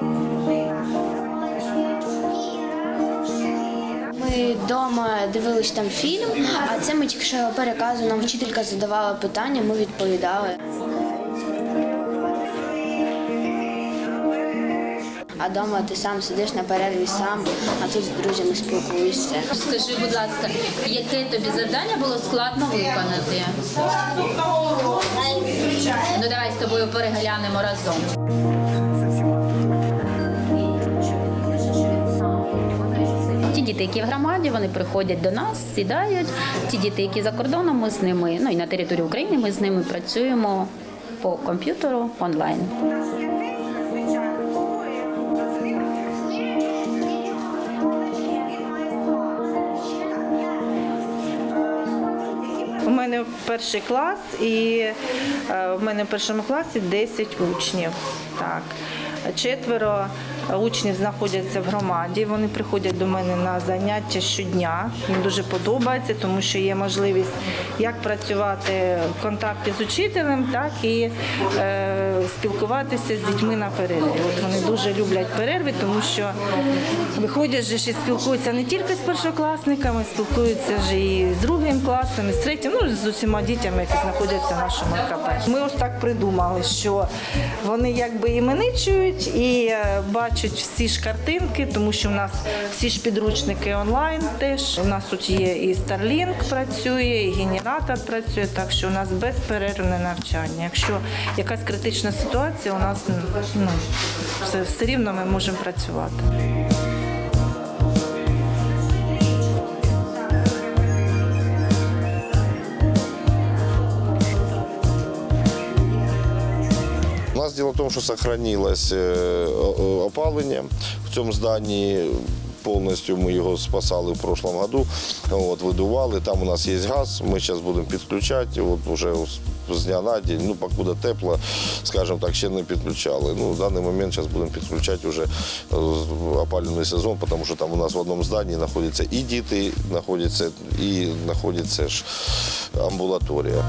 Ми вдома дивились там фільм, а це ми тільки що переказу. Нам вчителька задавала питання, ми відповідали. А вдома ти сам сидиш на перерві сам, а тут з друзями спілкуєшся. Скажи, будь ласка, яке тобі завдання було складно виконати? Ну давай з тобою переглянемо разом. Діти, які в громаді, вони приходять до нас, сідають. Ті діти, які за кордоном, ми з ними, ну і на території України, ми з ними працюємо по комп'ютеру онлайн. У мене перший клас, і е, в мене в першому класі 10 учнів. Так. Четверо учнів знаходяться в громаді. Вони приходять до мене на заняття щодня. Їм дуже подобається, тому що є можливість як працювати в контакті з учителем, так і е, спілкуватися з дітьми на перерві. От вони дуже люблять перерви, тому що виходять же і спілкуються не тільки з першокласниками, спілкуються ж і з другим класом, і з третім, ну з усіма дітями, які знаходяться в нашому КП. Ми ось так придумали, що вони якби іменичують і е, бачать всі ж картинки, тому що в нас всі ж підручники онлайн теж. У нас тут є і Starlink працює, і генератор працює, так що у нас безперервне навчання. Якщо якась критична ситуація, у нас ну, все, все рівно ми можемо працювати. Нас дело в том, что сохранилось э, опалення в цьому зданні. Повністю ми його спасали в прошлом году, от, видували. Там у нас є газ, ми зараз будемо підключати. От вже з дня на день, ну покуда тепло, скажімо так, ще не підключали. Ну, в даний момент зараз будемо підключати вже е, опалювальний сезон, тому що там у нас в одному зданні знаходяться і діти, знаходяться, і знаходиться ж амбулаторія.